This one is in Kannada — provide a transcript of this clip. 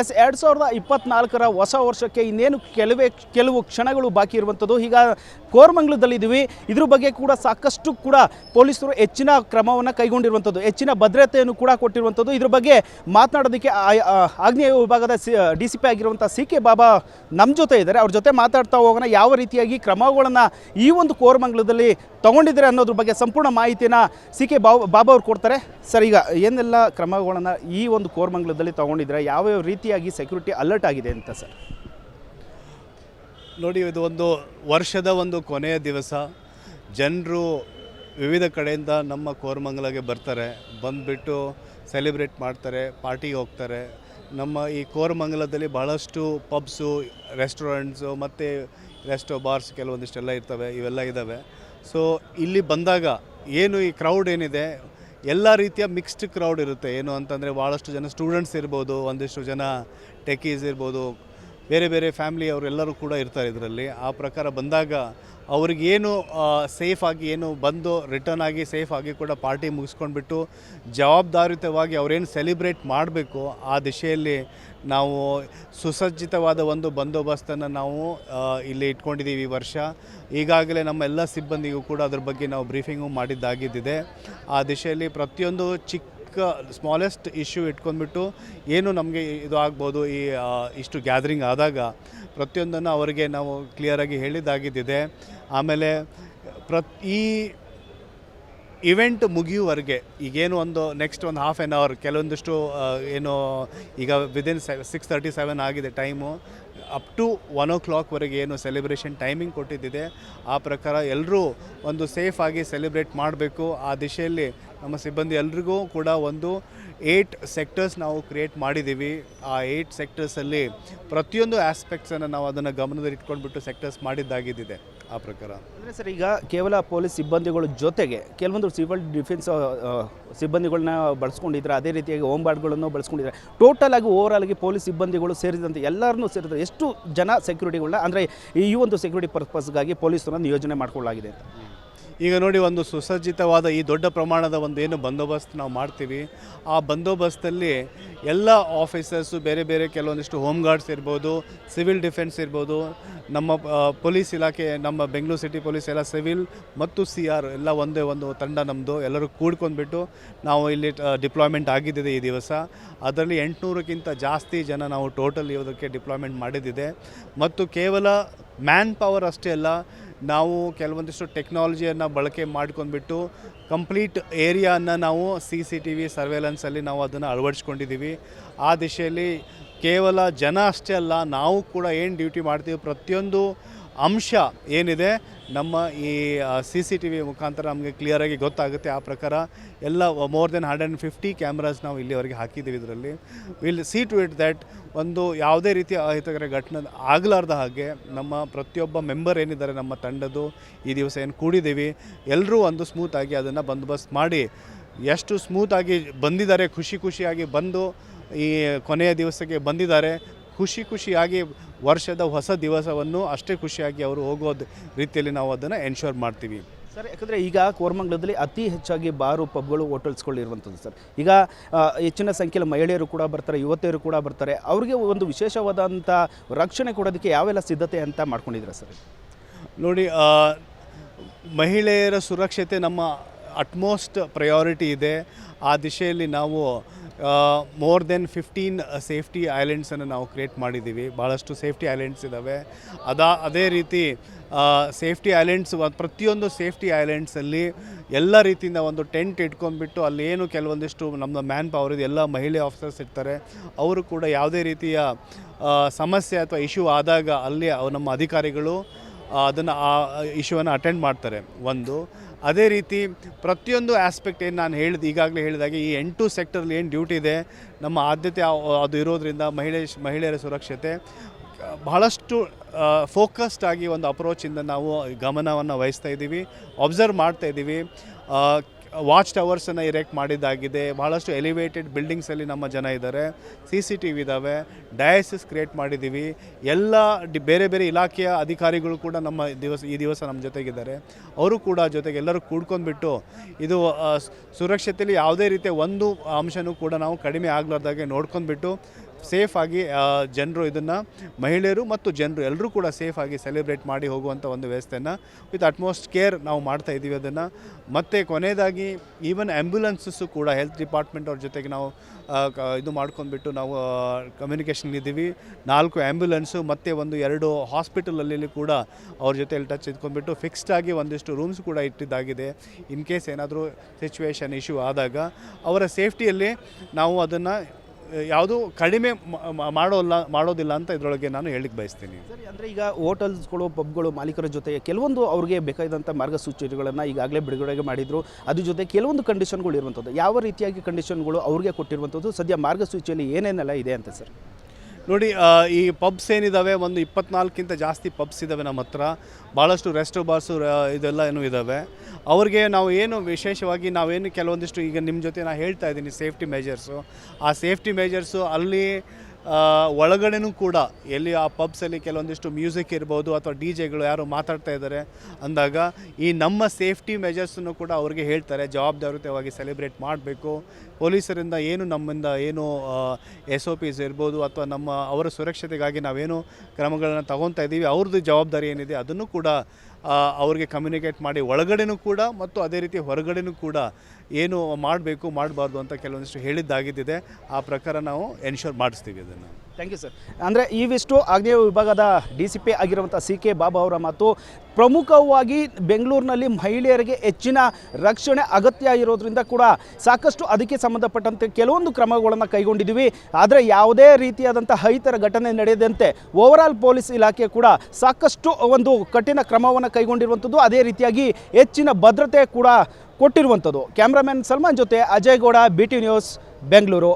ಎಸ್, ಎರಡು ಸಾವಿರದ ಇಪ್ಪತ್ನಾಲ್ಕರ ಹೊಸ ವರ್ಷಕ್ಕೆ ಇನ್ನೇನು ಕೆಲವೇ, ಕೆಲವು ಕ್ಷಣಗಳು ಬಾಕಿ ಇರುವಂಥದ್ದು. ಈಗ ಕೋರ್ಮಂಗ್ಲದಲ್ಲಿದ್ದೀವಿ. ಇದ್ರ ಬಗ್ಗೆ ಕೂಡ ಸಾಕಷ್ಟು ಕೂಡ ಪೊಲೀಸರು ಹೆಚ್ಚಿನ ಕ್ರಮವನ್ನು ಕೈಗೊಂಡಿರುವಂಥದ್ದು. ಹೆಚ್ಚಿನ ಭದ್ರತೆಯನ್ನು ಕೂಡ ಕೊಟ್ಟಿರುವಂಥದ್ದು. ಇದ್ರ ಬಗ್ಗೆ ಮಾತನಾಡೋದಕ್ಕೆ ಆಗ್ನೇಯ ವಿಭಾಗದ ಸಿ ಡಿ ಸಿ ಪಿ ಆಗಿರುವಂಥ ಸಿ ಕೆ ಬಾಬಾ ನಮ್ಮ ಜೊತೆ ಇದ್ದಾರೆ. ಅವ್ರ ಜೊತೆ ಮಾತಾಡ್ತಾ ಹೋಗೋಣ. ಯಾವ ರೀತಿಯಾಗಿ ಕ್ರಮಗಳನ್ನು ಈ ಒಂದು ಕೋರ್ಮಂಗ್ಲದಲ್ಲಿ ತಗೊಂಡಿದ್ದಾರೆ ಅನ್ನೋದ್ರ ಬಗ್ಗೆ ಸಂಪೂರ್ಣ ಮಾಹಿತಿಯನ್ನು ಸಿ ಕೆ ಬಾಬಾ ಬಾಬಾ ಅವ್ರು ಕೊಡ್ತಾರೆ. ಸರ್, ಈಗ ಏನೆಲ್ಲ ಕ್ರಮಗಳನ್ನು ಈ ಒಂದು ಕೋರ್ಮಂಗ್ಲದಲ್ಲಿ ತಗೊಂಡಿದ್ದಾರೆ? ಯಾವ್ಯಾವ ರೀತಿಯಾಗಿ ಸೆಕ್ಯೂರಿಟಿ ಅಲರ್ಟ್ ಆಗಿದೆ ಅಂತ ಸರ್. ನೋಡಿ, ಇದು ಒಂದು ವರ್ಷದ ಒಂದು ಕೊನೆಯ ದಿವಸ. ಜನರು ವಿವಿಧ ಕಡೆಯಿಂದ ನಮ್ಮ ಕೋರಮಂಗಲಗೆ ಬರ್ತಾರೆ. ಬಂದುಬಿಟ್ಟು ಸೆಲೆಬ್ರೇಟ್ ಮಾಡ್ತಾರೆ ಪಾರ್ಟಿಗೆ ಹೋಗ್ತಾರೆ. ನಮ್ಮ ಈ ಕೋರಮಂಗಲದಲ್ಲಿ ಬಹಳಷ್ಟು ಪಬ್ಸು ರೆಸ್ಟೋರೆಂಟ್ಸು ಮತ್ತು ರೆಸ್ಟೋ ಬಾರ್ಸ್ ಕೆಲವೊಂದಿಷ್ಟೆಲ್ಲ ಇರ್ತವೆ, ಇವೆಲ್ಲ ಇದ್ದಾವೆ. ಸೊ ಇಲ್ಲಿ ಬಂದಾಗ ಏನು ಈ ಕ್ರೌಡ್ ಏನಿದೆ ಎಲ್ಲ ರೀತಿಯ ಮಿಕ್ಸ್ಡ್ ಕ್ರೌಡ್ ಇರುತ್ತೆ. ಏನು ಅಂತಂದರೆ ಭಾಳಷ್ಟು ಜನ ಸ್ಟೂಡೆಂಟ್ಸ್ ಇರ್ಬೋದು, ಒಂದಿಷ್ಟು ಜನ ಟೆಕೀಸ್ ಇರ್ಬೋದು ಬೇರೆ ಬೇರೆ ಫ್ಯಾಮಿಲಿ ಅವರೆಲ್ಲರೂ ಕೂಡ ಇರ್ತಾರೆ ಇದರಲ್ಲಿ. ಆ ಪ್ರಕಾರ ಬಂದಾಗ ಅವ್ರಿಗೇನು ಸೇಫಾಗಿ ಏನು ಬಂದು ರಿಟರ್ನ್ ಆಗಿ ಸೇಫ್ ಆಗಿ ಕೂಡ ಪಾರ್ಟಿ ಮುಗಿಸ್ಕೊಂಡ್ಬಿಟ್ಟು ಜವಾಬ್ದಾರಿತವಾಗಿ ಅವರೇನು ಸೆಲೆಬ್ರೇಟ್ ಮಾಡಬೇಕು, ಆ ದಿಶೆಯಲ್ಲಿ ನಾವು ಸುಸಜ್ಜಿತವಾದ ಒಂದು ಬಂದೋಬಸ್ತನ್ನು ನಾವು ಇಲ್ಲಿ ಇಟ್ಕೊಂಡಿದ್ದೀವಿ ಈ ವರ್ಷ. ಈಗಾಗಲೇ ನಮ್ಮ ಎಲ್ಲ ಸಿಬ್ಬಂದಿಗೂ ಕೂಡ ಅದ್ರ ಬಗ್ಗೆ ನಾವು ಬ್ರೀಫಿಂಗು ಮಾಡಿದ್ದಾಗಿದ್ದಿದೆ. ಆ ದಿಶೆಯಲ್ಲಿ ಪ್ರತಿಯೊಂದು ಚಿಕ್ಕ ಸ್ಮಾಲೆಸ್ಟ್ ಇಶ್ಯೂ ಇಟ್ಕೊಂಡ್ಬಿಟ್ಟು ಏನು ನಮಗೆ ಇದು ಆಗ್ಬೋದು ಈ ಇಷ್ಟು ಗ್ಯಾದರಿಂಗ್ ಆದಾಗ ಪ್ರತಿಯೊಂದನ್ನು ಅವರಿಗೆ ನಾವು ಕ್ಲಿಯರಾಗಿ ಹೇಳಿದ್ದಾಗಿದ್ದಿದೆ. ಆಮೇಲೆ ಪ್ರತ್ ಈ ಇವೆಂಟ್ ಮುಗಿಯುವವರೆಗೆ ಈಗೇನು ಒಂದು ನೆಕ್ಸ್ಟ್ ಒಂದು ಹಾಫ್ ಆನ್ ಅವರ್ ಕೆಲವೊಂದಿಷ್ಟು ಏನು, ಈಗ ವಿದಿನ್ ಸಿಕ್ಸ್ ತರ್ಟಿ ಸೆವೆನ್ ಆಗಿದೆ ಟೈಮು ಅಪ್ ಟು ಒನ್ ಓ ಕ್ಲಾಕ್ವರೆಗೆ ಏನು ಸೆಲೆಬ್ರೇಷನ್ ಟೈಮಿಂಗ್ ಕೊಟ್ಟಿದ್ದಿದೆ. ಆ ಪ್ರಕಾರ ಎಲ್ಲರೂ ಒಂದು ಸೇಫ್ ಆಗಿ ಸೆಲೆಬ್ರೇಟ್ ಮಾಡಬೇಕು. ಆ ದಿಶೆಯಲ್ಲಿ ನಮ್ಮ ಸಿಬ್ಬಂದಿ ಎಲ್ರಿಗೂ ಕೂಡ ಒಂದು ಏಯ್ಟ್ ಸೆಕ್ಟರ್ಸ್ ನಾವು ಕ್ರಿಯೇಟ್ ಮಾಡಿದ್ದೀವಿ. ಆ ಏಯ್ಟ್ ಸೆಕ್ಟರ್ಸಲ್ಲಿ ಪ್ರತಿಯೊಂದು ಆಸ್ಪೆಕ್ಟ್ಸನ್ನು ನಾವು ಅದನ್ನು ಗಮನದಲ್ಲಿ ಇಟ್ಕೊಂಡ್ಬಿಟ್ಟು ಸೆಕ್ಟರ್ಸ್ ಮಾಡಿದ್ದಾಗಿದ್ದಿದೆ. ಆ ಪ್ರಕಾರ? ಅಂದರೆ ಸರ್ ಈಗ ಕೇವಲ ಪೊಲೀಸ್ ಸಿಬ್ಬಂದಿಗಳ ಜೊತೆಗೆ ಕೆಲವೊಂದು ಸಿವಿಲ್ ಡಿಫೆನ್ಸ್ ಸಿಬ್ಬಂದಿಗಳನ್ನ ಬಳಸ್ಕೊಂಡಿದ್ದಾರೆ ಅದೇ ರೀತಿಯಾಗಿ ಹೋಮ್ ಗಾರ್ಡ್ಗಳನ್ನು ಬಳಸ್ಕೊಂಡಿದ್ದಾರೆ ಟೋಟಲ್ ಆಗಿ ಓವರ್ ಆಗಿ ಪೊಲೀಸ್ ಸಿಬ್ಬಂದಿಗಳು ಸೇರಿದಂತೆ ಎಲ್ಲರನ್ನೂ ಸೇರಿದ್ರೆ ಎಷ್ಟು ಜನ ಸೆಕ್ಯೂರಿಟಿಗಳನ್ನ ಅಂದರೆ ಈ ಒಂದು ಸೆಕ್ಯೂರಿಟಿ ಪರ್ಪಸ್ಗಾಗಿ ಪೊಲೀಸರನ್ನು ನಿಯೋಜನೆ ಮಾಡಿಕೊಳ್ಳಲಾಗಿದೆ ಅಂತ? ಈಗ ನೋಡಿ ಒಂದು ಸುಸಜ್ಜಿತವಾದ ಈ ದೊಡ್ಡ ಪ್ರಮಾಣದ ಒಂದು ಏನು ಬಂದೋಬಸ್ತ್ ನಾವು ಮಾಡ್ತೀವಿ. ಆ ಬಂದೋಬಸ್ತಲ್ಲಿ ಎಲ್ಲ ಆಫೀಸರ್ಸು, ಬೇರೆ ಬೇರೆ ಕೆಲವೊಂದಿಷ್ಟು ಹೋಮ್ ಗಾರ್ಡ್ಸ್ ಇರ್ಬೋದು, ಸಿವಿಲ್ ಡಿಫೆನ್ಸ್ ಇರ್ಬೋದು, ನಮ್ಮ ಪೊಲೀಸ್ ಇಲಾಖೆ, ನಮ್ಮ ಬೆಂಗಳೂರು ಸಿಟಿ ಪೊಲೀಸ್ ಎಲ್ಲ ಸಿವಿಲ್ ಮತ್ತು ಸಿ ಆರ್ ಎಲ್ಲ ಒಂದೇ ಒಂದು ತಂಡ ನಮ್ಮದು ಎಲ್ಲರೂ ಕೂಡ್ಕೊಂಡ್ಬಿಟ್ಟು ನಾವು ಇಲ್ಲಿ ಡಿಪ್ಲಾಯ್ಮೆಂಟ್ ಆಗಿದ್ದಿದೆ ಈ ದಿವಸ. ಅದರಲ್ಲಿ ಎಂಟುನೂರಕ್ಕಿಂತ ಜಾಸ್ತಿ ಜನ ನಾವು ಟೋಟಲ್ ಇವುದಕ್ಕೆ ಡಿಪ್ಲಾಯ್ಮೆಂಟ್ ಮಾಡಿದ್ದಿದೆ. ಮತ್ತು ಕೇವಲ ಮ್ಯಾನ್ ಪವರ್ ಅಷ್ಟೇ ಅಲ್ಲ ನಾವು ಕೆಲವೊಂದಿಷ್ಟು ಟೆಕ್ನಾಲಜಿಯನ್ನು ಬಳಕೆ ಮಾಡ್ಕೊಂಡ್ಬಿಟ್ಟು ಕಂಪ್ಲೀಟ್ ಏರಿಯಾನ ನಾವು ಸಿ ಸಿ ಟಿ ವಿ ಸರ್ವೇಲೆನ್ಸಲ್ಲಿ ನಾವು ಅದನ್ನು ಅಳವಡಿಸ್ಕೊಂಡಿದ್ದೀವಿ. ಆ ದಿಶೆಯಲ್ಲಿ ಕೇವಲ ಜನ ಅಷ್ಟೇ ಅಲ್ಲ, ನಾವು ಕೂಡ ಏನು ಡ್ಯೂಟಿ ಮಾಡ್ತೀವಿ, ಪ್ರತಿಯೊಂದು ಅಂಶ ಏನಿದೆ, ನಮ್ಮ ಈ ಸಿ ಸಿ ಟಿ ವಿ ಮುಖಾಂತರ ನಮಗೆ ಕ್ಲಿಯರಾಗಿ ಗೊತ್ತಾಗುತ್ತೆ. ಆ ಪ್ರಕಾರ ಎಲ್ಲ more than hundred and fifty cameras ನಾವು ಇಲ್ಲಿವರೆಗೆ ಹಾಕಿದ್ದೀವಿ ಇದರಲ್ಲಿ. Will see to it that ಒಂದು ಯಾವುದೇ ರೀತಿಯ ಅಹಿತಕರ ಘಟನೆ ಆಗಲಾರ್ದ ಹಾಗೆ ನಮ್ಮ ಪ್ರತಿಯೊಬ್ಬ ಮೆಂಬರ್ ಏನಿದ್ದಾರೆ, ನಮ್ಮ ತಂಡದ್ದು ಈ ದಿವಸ ಏನು ಕೂಡಿದ್ದೀವಿ ಎಲ್ಲರೂ ಒಂದು ಸ್ಮೂತಾಗಿ ಅದನ್ನು ಬಂದೋಬಸ್ತ್ ಮಾಡಿ, ಎಷ್ಟು ಸ್ಮೂತಾಗಿ ಬಂದಿದ್ದಾರೆ, ಖುಷಿ ಖುಷಿಯಾಗಿ ಬಂದು ಈ ಕೊನೆಯ ದಿವಸಕ್ಕೆ ಬಂದಿದ್ದಾರೆ. ಖುಷಿ ಖುಷಿಯಾಗಿ ವರ್ಷದ ಹೊಸ ದಿವಸವನ್ನು ಅಷ್ಟೇ ಖುಷಿಯಾಗಿ ಅವರು ಹೋಗೋದು ರೀತಿಯಲ್ಲಿ ನಾವು ಅದನ್ನು ಎನ್ಶೋರ್ ಮಾಡ್ತೀವಿ. ಸರ್ ಯಾಕಂದರೆ ಈಗ ಕೋರಮಂಗಲದಲ್ಲಿ ಅತಿ ಹೆಚ್ಚಾಗಿ ಬಾರು ಪಬ್ಗಳು ಹೋಟೆಲ್ಸ್ಗಳಿರುವಂಥದ್ದು ಸರ್. ಈಗ ಹೆಚ್ಚಿನ ಸಂಖ್ಯೆಯಲ್ಲಿ ಮಹಿಳೆಯರು ಕೂಡ ಬರ್ತಾರೆ ಯುವತಿಯರು ಕೂಡ ಬರ್ತಾರೆ. ಅವರಿಗೆ ಒಂದು ವಿಶೇಷವಾದಂಥ ರಕ್ಷಣೆ ಕೊಡೋದಕ್ಕೆ ಯಾವೆಲ್ಲ ಸಿದ್ಧತೆ ಅಂತ ಮಾಡ್ಕೊಂಡಿದ್ದೀರಾ ಸರ್? ನೋಡಿ ಮಹಿಳೆಯರ ಸುರಕ್ಷತೆ ನಮ್ಮ ಅಟ್ಮೋಸ್ಟ್ ಪ್ರಯಾರಿಟಿ ಇದೆ. ಆ ದಿಶೆಯಲ್ಲಿ ನಾವು ಮೋರ್ ದೆನ್ ಫಿಫ್ಟೀನ್ ಸೇಫ್ಟಿ ಐಲ್ಯಾಂಡ್ಸನ್ನು ನಾವು ಕ್ರಿಯೇಟ್ ಮಾಡಿದ್ದೀವಿ. ಭಾಳಷ್ಟು ಸೇಫ್ಟಿ ಐಲ್ಯಾಂಡ್ಸ್ ಇದ್ದಾವೆ ಅದಾ, ಅದೇ ರೀತಿ ಸೇಫ್ಟಿ ಐಲ್ಯಾಂಡ್ಸ್ ಪ್ರತಿಯೊಂದು ಸೇಫ್ಟಿ ಐಲ್ಯಾಂಡ್ಸಲ್ಲಿ ಎಲ್ಲ ರೀತಿಯಿಂದ ಒಂದು ಟೆಂಟ್ ಇಟ್ಕೊಂಡ್ಬಿಟ್ಟು ಅಲ್ಲೇನು ಕೆಲವೊಂದಿಷ್ಟು ನಮ್ಮ ಮ್ಯಾನ್ ಪವರ್ ಇದೆ ಎಲ್ಲ ಮಹಿಳೆ ಆಫೀಸರ್ಸ್ ಇರ್ತಾರೆ. ಅವರು ಕೂಡ ಯಾವುದೇ ರೀತಿಯ ಸಮಸ್ಯೆ ಅಥವಾ ಇಶ್ಯೂ ಆದಾಗ ಅಲ್ಲಿ ನಮ್ಮ ಅಧಿಕಾರಿಗಳು ಅದನ್ನು ಆ ಇಶ್ಯೂವನ್ನು ಅಟೆಂಡ್ ಮಾಡ್ತಾರೆ ಒಂದು. ಅದೇ ರೀತಿ ಪ್ರತಿಯೊಂದು ಆಸ್ಪೆಕ್ಟ್ ಏನು ನಾನು ಹೇಳಿದ, ಈಗಾಗಲೇ ಹೇಳಿದಾಗೆ ಈ ಎಂಟು ಸೆಕ್ಟರ್ಲಿ ಏನು ಡ್ಯೂಟಿ ಇದೆ, ನಮ್ಮ ಆದ್ಯತೆ ಅದು ಇರೋದ್ರಿಂದ ಮಹಿಳೆ, ಮಹಿಳೆಯರ ಸುರಕ್ಷತೆ, ಬಹಳಷ್ಟು ಫೋಕಸ್ಡ್ ಆಗಿ ಒಂದು ಅಪ್ರೋಚಿಂದ ನಾವು ಗಮನವನ್ನು ವಹಿಸ್ತಾ ಇದ್ದೀವಿ ಅಬ್ಸರ್ವ್ ಮಾಡ್ತಾ ಇದ್ದೀವಿ ವಾಚ್ ಟವರ್ಸನ್ನು ಇರೆಕ್ಟ್ ಮಾಡಿದ್ದಾಗಿದೆ. ಭಾಳಷ್ಟು ಎಲಿವೇಟೆಡ್ ಬಿಲ್ಡಿಂಗ್ಸಲ್ಲಿ ನಮ್ಮ ಜನ ಇದ್ದಾರೆ. ಸಿ ಸಿ ಟಿ ವಿ ಇದ್ದಾವೆ ಡಯಾಸಿಸ್ ಕ್ರಿಯೇಟ್ ಮಾಡಿದ್ದೀವಿ ಎಲ್ಲ ಡಿ, ಬೇರೆ ಬೇರೆ ಇಲಾಖೆಯ ಅಧಿಕಾರಿಗಳು ಕೂಡ ನಮ್ಮ ದಿವಸ, ಈ ದಿವಸ ನಮ್ಮ ಜೊತೆಗಿದ್ದಾರೆ. ಅವರು ಕೂಡ ಜೊತೆಗೆ ಎಲ್ಲರೂ ಕೂಡ್ಕೊಂಡ್ಬಿಟ್ಟು ಇದು ಸುರಕ್ಷತೆಯಲ್ಲಿ ಯಾವುದೇ ರೀತಿಯ ಒಂದು ಅಂಶನೂ ಕೂಡ ನಾವು ಕಡಿಮೆ ಆಗಲಾರ್ದಾಗೆ ನೋಡ್ಕೊಂಡ್ಬಿಟ್ಟು ಸೇಫಾಗಿ ಜನರು ಇದನ್ನು ಮಹಿಳೆಯರು ಮತ್ತು ಜನರು ಎಲ್ಲರೂ ಕೂಡ ಸೇಫಾಗಿ ಸೆಲೆಬ್ರೇಟ್ ಮಾಡಿ ಹೋಗುವಂಥ ಒಂದು ವ್ಯವಸ್ಥೆಯನ್ನು ವಿತ್ ಅಟ್ಮೋಸ್ಟ್ ಕೇರ್ ನಾವು ಮಾಡ್ತಾ ಇದೀವಿ ಅದನ್ನು. ಮತ್ತೆ ಕೊನೆಯದಾಗಿ ಈವನ್ ಆ್ಯಂಬ್ಯುಲೆನ್ಸಸ್ಸು ಕೂಡ ಹೆಲ್ತ್ ಡಿಪಾರ್ಟ್ಮೆಂಟ್ ಅವ್ರ ಜೊತೆಗೆ ನಾವು ಇದು ಮಾಡ್ಕೊಂಡ್ಬಿಟ್ಟು ನಾವು ಕಮ್ಯುನಿಕೇಷನ್ ಇದ್ದೀವಿ. ನಾಲ್ಕು ಆ್ಯಂಬ್ಯುಲೆನ್ಸು ಮತ್ತು ಒಂದು ಎರಡು ಹಾಸ್ಪಿಟಲಲ್ಲಿ ಕೂಡ ಅವ್ರ ಜೊತೆಯಲ್ಲಿ ಟಚ್ ಇದ್ಕೊಂಡ್ಬಿಟ್ಟು ಫಿಕ್ಸ್ಡ್ ಆಗಿ ಒಂದಿಷ್ಟು ರೂಮ್ಸ್ ಕೂಡ ಇಟ್ಟಿದ್ದಾಗಿದೆ. ಇನ್ ಕೇಸ್ ಏನಾದರೂ ಸಿಚುವೇಶನ್ ಇಶ್ಯೂ ಆದಾಗ ಅವರ ಸೇಫ್ಟಿಯಲ್ಲಿ ನಾವು ಅದನ್ನು ಯಾವುದು ಕಡಿಮೆ ಮಾಡೋಲ್ಲ, ಮಾಡೋದಿಲ್ಲ ಅಂತ ಇದರೊಳಗೆ ನಾನು ಹೇಳಿಕ್ಕೆ ಬಯಸ್ತೀನಿ. ಸರಿ, ಅಂದರೆ ಈಗ ಹೋಟೆಲ್ಸ್ಗಳು, ಪಬ್ಗಳು ಮಾಲೀಕರ ಜೊತೆ ಕೆಲವೊಂದು ಅವ್ರಿಗೆ ಬೇಕಾದಂಥ ಮಾರ್ಗಸೂಚಿಗಳನ್ನು ಈಗಾಗಲೇ ಬಿಡುಗಡೆಗೆ ಮಾಡಿದ್ರು. ಅದ್ರ ಜೊತೆ ಕೆಲವೊಂದು ಕಂಡೀಷನ್ಗಳು ಇರುವಂಥದ್ದು ಯಾವ ರೀತಿಯಾಗಿ ಕಂಡೀಷನ್ಗಳು ಅವ್ರಿಗೆ ಕೊಟ್ಟಿರುವಂಥದ್ದು, ಸದ್ಯ ಮಾರ್ಗಸೂಚಿಯಲ್ಲಿ ಏನೇನೆಲ್ಲ ಇದೆ ಅಂತ ಸರ್? ನೋಡಿ ಈ ಪಬ್ಸ್ ಏನಿದ್ದಾವೆ ಒಂದು ಇಪ್ಪತ್ನಾಲ್ಕಿಂತ ಜಾಸ್ತಿ ಪಬ್ಸ್ ಇದ್ದಾವೆ ನಮ್ಮ ಹತ್ರ. ಭಾಳಷ್ಟು ರೆಸ್ಟ್ ಬಾರ್ಸು ಇದೆಲ್ಲ ಏನು ಇದ್ದಾವೆ ಅವ್ರಿಗೆ ನಾವು ಏನು ವಿಶೇಷವಾಗಿ ನಾವೇನು ಕೆಲವೊಂದಿಷ್ಟು ಈಗ ನಿಮ್ಮ ಜೊತೆ ನಾನು ಹೇಳ್ತಾ ಇದ್ದೀನಿ ಸೇಫ್ಟಿ ಮೆಜರ್ಸು ಆ ಸೇಫ್ಟಿ ಮೆಜರ್ಸು ಅಲ್ಲಿ ಒಳಗಡೆನೂ ಕೂಡ ಎಲ್ಲಿ ಆ ಪಬ್ಸಲ್ಲಿ ಕೆಲವೊಂದಿಷ್ಟು ಮ್ಯೂಸಿಕ್ ಇರ್ಬೋದು ಅಥವಾ ಡಿ ಜೆಗಳು ಯಾರು ಮಾತಾಡ್ತಾ ಇದ್ದಾರೆ ಅಂದಾಗ ಈ ನಮ್ಮ ಸೇಫ್ಟಿ ಮೆಜರ್ಸನ್ನು ಕೂಡ ಅವ್ರಿಗೆ ಹೇಳ್ತಾರೆ, ಜವಾಬ್ದಾರಿಯುತವಾಗಿ ಸೆಲೆಬ್ರೇಟ್ ಮಾಡಬೇಕು. ಪೊಲೀಸರಿಂದ ಏನು ನಮ್ಮಿಂದ ಏನು ಎಸ್ ಒ ಪಿಸ್ ಇರ್ಬೋದು ಅಥವಾ ನಮ್ಮ ಅವರ ಸುರಕ್ಷತೆಗಾಗಿ ನಾವೇನು ಕ್ರಮಗಳನ್ನು ತಗೊತಾ ಇದ್ದೀವಿ ಅವ್ರದ್ದು ಜವಾಬ್ದಾರಿ ಏನಿದೆ ಅದನ್ನು ಕೂಡ ಅವ್ರಿಗೆ ಕಮ್ಯುನಿಕೇಟ್ ಮಾಡಿ ಒಳಗಡೆನೂ ಕೂಡ ಮತ್ತು ಅದೇ ರೀತಿ ಹೊರಗಡೆನೂ ಕೂಡ ಏನು ಮಾಡಬೇಕು, ಮಾಡಬಾರ್ದು ಅಂತ ಕೆಲವೊಂದಿಷ್ಟು ಹೇಳಿದ್ದಾಗಿದ್ದಿದೆ. ಆ ಪ್ರಕಾರ ನಾವು ಎನ್ಶೋರ್ ಮಾಡಿಸ್ತೀವಿ ಅದನ್ನು. ಥ್ಯಾಂಕ್ ಯು ಸರ್ ಅಂದರೆ ಇವಿಷ್ಟು ಆಗ್ನೇಯ ವಿಭಾಗದ ಡಿ ಸಿ ಪಿ ಆಗಿರುವಂಥ ಸಿ ಕೆ ಬಾಬಾ ಅವರ ಮಾತು, ಪ್ರಮುಖವಾಗಿ ಬೆಂಗಳೂರಿನಲ್ಲಿ ಮಹಿಳೆಯರಿಗೆ ಹೆಚ್ಚಿನ ರಕ್ಷಣೆ ಅಗತ್ಯ ಇರೋದ್ರಿಂದ ಕೂಡ ಸಾಕಷ್ಟು ಅದಕ್ಕೆ ಸಂಬಂಧಪಟ್ಟಂತೆ ಕೆಲವೊಂದು ಕ್ರಮಗಳನ್ನು ಕೈಗೊಂಡಿದ್ದೀವಿ. ಆದರೆ ಯಾವುದೇ ರೀತಿಯಾದಂಥ ಹೈತರ ಘಟನೆ ನಡೆಯದಂತೆ ಓವರಾಲ್ ಪೊಲೀಸ್ ಇಲಾಖೆ ಕೂಡ ಸಾಕಷ್ಟು ಒಂದು ಕಠಿಣ ಕ್ರಮವನ್ನು ಕೈಗೊಂಡಿರುವಂಥದ್ದು. ಅದೇ ರೀತಿಯಾಗಿ ಹೆಚ್ಚಿನ ಭದ್ರತೆ ಕೂಡ ಕೊಟ್ಟಿರುವಂಥದ್ದು. ಕ್ಯಾಮ್ರಾಮನ್ ಸಲ್ಮಾನ್ ಜೊತೆ ಅಜಯ್ ಗೌಡ, ಬಿ ನ್ಯೂಸ್, ಬೆಂಗಳೂರು.